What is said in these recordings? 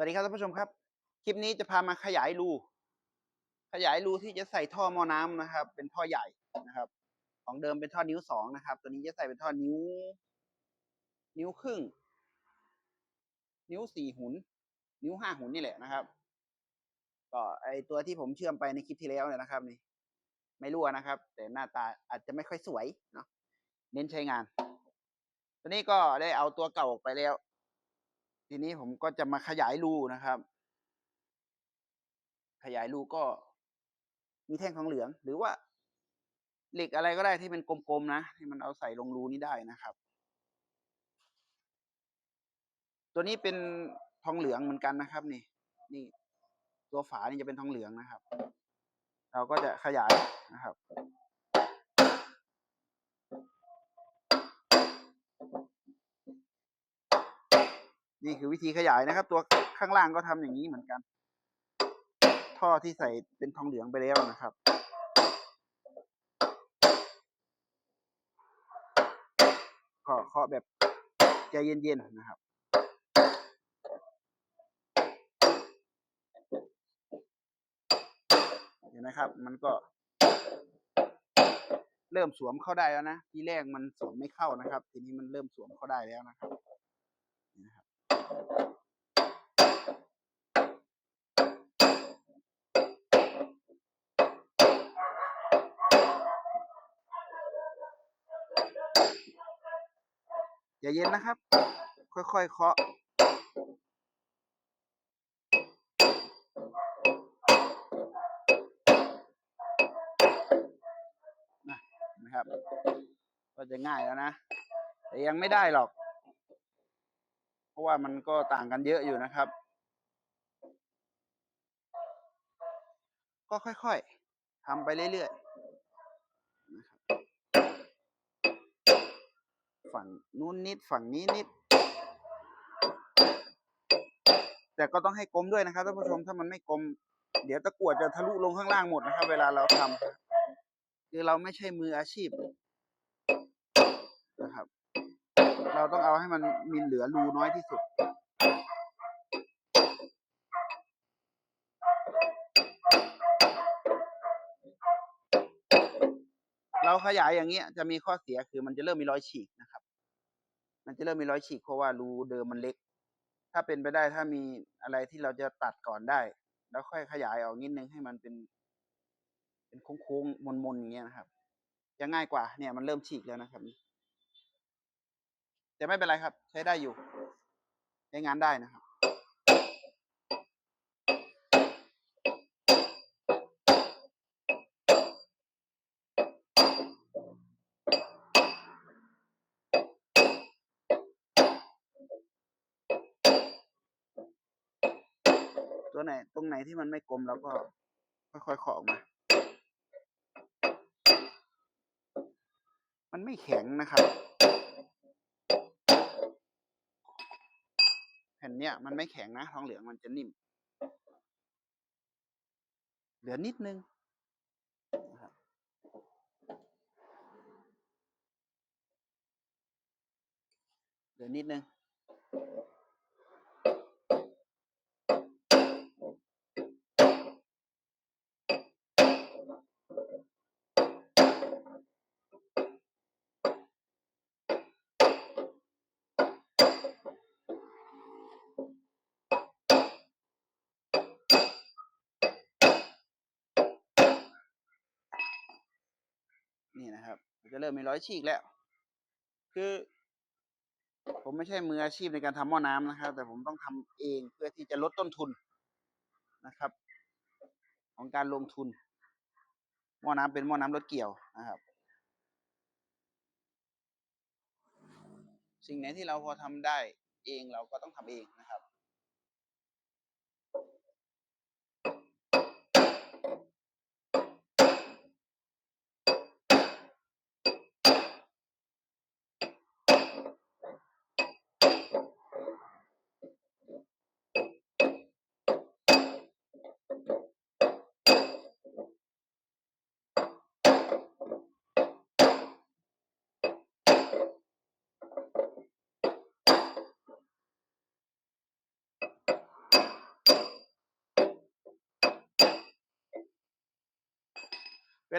วัสดีครับท่านผู้ชมครับ คลิปนี้จะพามาขยายรู ขยายรูที่จะใส่ท่อมอน้ำนะครับ เป็นท่อใหญ่นะครับ ของเดิมเป็นท่อนิ้วสองนะครับ ตัวนี้จะใส่เป็นท่อนิ้ว นิ้วครึ่ง นิ้วสี่หุน นิ้วห้าหุนนี่แหละนะครับ ก็ไอตัวที่ผมเชื่อมไปในคลิปที่แล้วเนี่ยนะครับนี่ ไม่รั่วนะครับ แต่หน้าตาอาจจะไม่ค่อยสวยเนาะ เน้นใช้งาน ตัวนี้ก็ได้เอาตัวเก่าออกไปแล้ว ทีนี้ผมก็จะมาขยายรูนะครับ ขยายรูก็มีแท่งทองเหลือง หรือว่าเหล็กอะไรก็ได้ที่เป็นกลมๆนะที่มันเอาใส่ลงรูนี้ได้นะครับ ตัวนี้เป็นทองเหลืองเหมือนกันนะครับ นี่ นี่ ตัวฝานี่จะเป็นทองเหลืองนะครับ เราก็จะขยายนะครับ นี่คือวิธีขยายนะครับ ตัวข้างล่างก็ทำอย่างนี้เหมือนกัน ท่อที่ใส่เป็นทองเหลืองไปแล้วนะครับ ก็เคาะแบบใจเย็นๆนะครับเห็นไหมครับ มันก็ เริ่มสวมเข้าได้แล้วนะ ที่แรกมันสวมไม่เข้านะครับ ทีนี้มันเริ่มสวมเข้าได้แล้วนะครับนี่นะครับ อย่าเย็นนะครับ ค่อยๆเคาะนะนะครับ ก็จะง่ายแล้วนะ แต่ยังไม่ได้หรอก เพราะว่ามันก็ต่างกันเยอะอยู่นะครับ ก็ค่อยๆทำไปเรื่อยๆ ฝั่งนู้นนิดฝั่งนี้นิด แต่ก็ต้องให้กลมด้วยนะครับท่านผู้ชมถ้ามันไม่กลม เดี๋ยวตะกรวดจะทะลุลงข้างล่างหมดนะครับ เวลาเราทำคือเราไม่ใช่มืออาชีพนะครับ เราต้องเอาให้มันมีเหลือรูน้อยที่สุดเราขยายอย่างเงี้ยจะมีข้อเสียคือมันจะเริ่มมีรอยฉีกน มันจะเริ่มมีรอยฉีกเพราะว่ารูเดิมมันเล็ก ถ้าเป็นไปได้ถ้ามีอะไรที่เราจะตัดก่อนได้ แล้วค่อยขยายออกนิดนึงให้มันเป็น เป็นโค้งๆมนๆอย่างเงี้ยนะครับจะง่ายกว่าเนี่ยมันเริ่มฉีกแล้วนะครับแต่ไม่เป็นไรครับ ใช้ได้อยู่ใช้งานได้นะครับ ตัวไหน ตรงไหนที่มันไม่กลมเราก็ค่อยๆเคาะออกมา มันไม่แข็งนะครับ แผ่นเนี้ยมันไม่แข็งนะทองเหลืองมันจะนิ่ม เหลือนิดนึงเหลือนิดนึง จะเริ่มมีรอยฉีกแล้ว คือ ผมไม่ใช่มืออาชีพในการทำหม้อน้ำนะครับ แต่ผมต้องทำเองเพื่อที่จะลดต้นทุนนะครับ ของการลงทุน หม้อน้ำเป็นหม้อน้ำรถเกี่ยวนะครับ สิ่งไหนที่เราพอทำได้เองเราก็ต้องทำเองนะครับ เว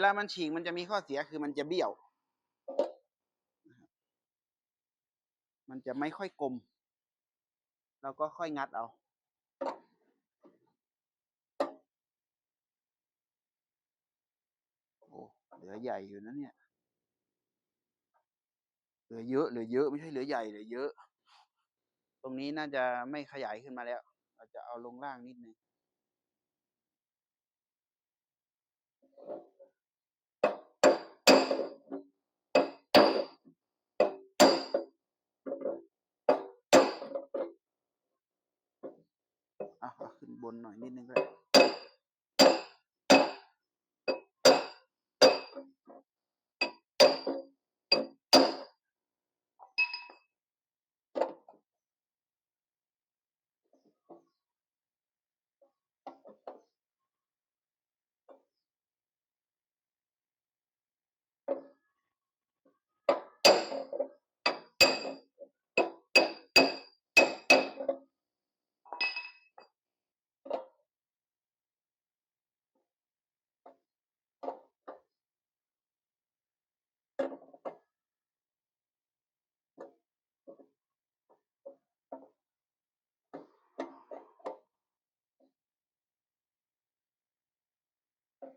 ลามันฉีกมันจะมีข้อเสียคือมันจะเบี้ยว มันจะไม่ค่อยกลม แล้วก็ค่อยงัดเอา เหลือใหญ่อยู่นะเนี่ยเหลือเยอะเหลือเยอะไม่ใช่เหลือใหญ่เหลือเยอะ ตรงนี้น่าจะไม่ขยายขึ้นมาแล้วเราจะเอาลงล่างนิดนึงอะขึ้นบนหน่อยนิดนึงก็ได้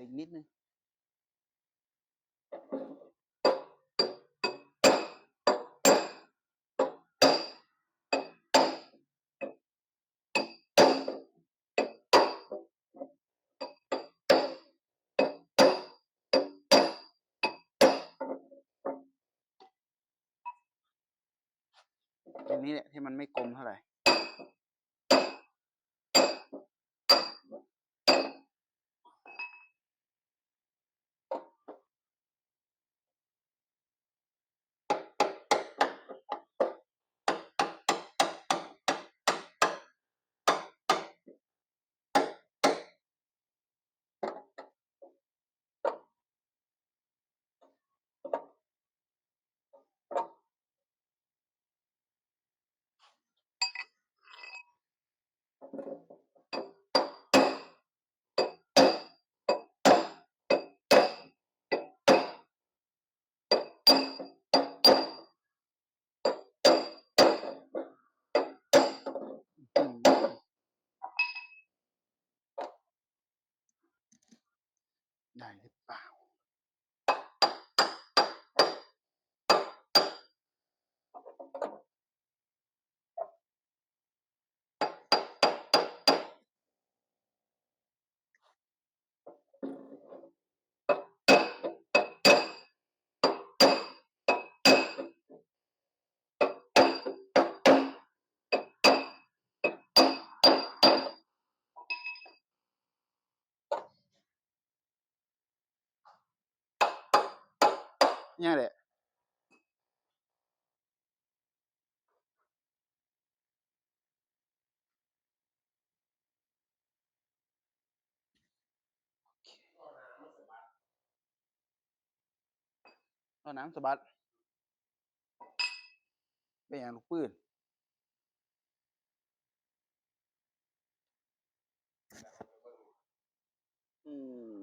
อีกนิดนึงตรงนี้แหละที่มันไม่กลมเท่าไหร่ เนี่ยแหละเอาน้ำสบัดเป็นอย่างลูกปืนอืม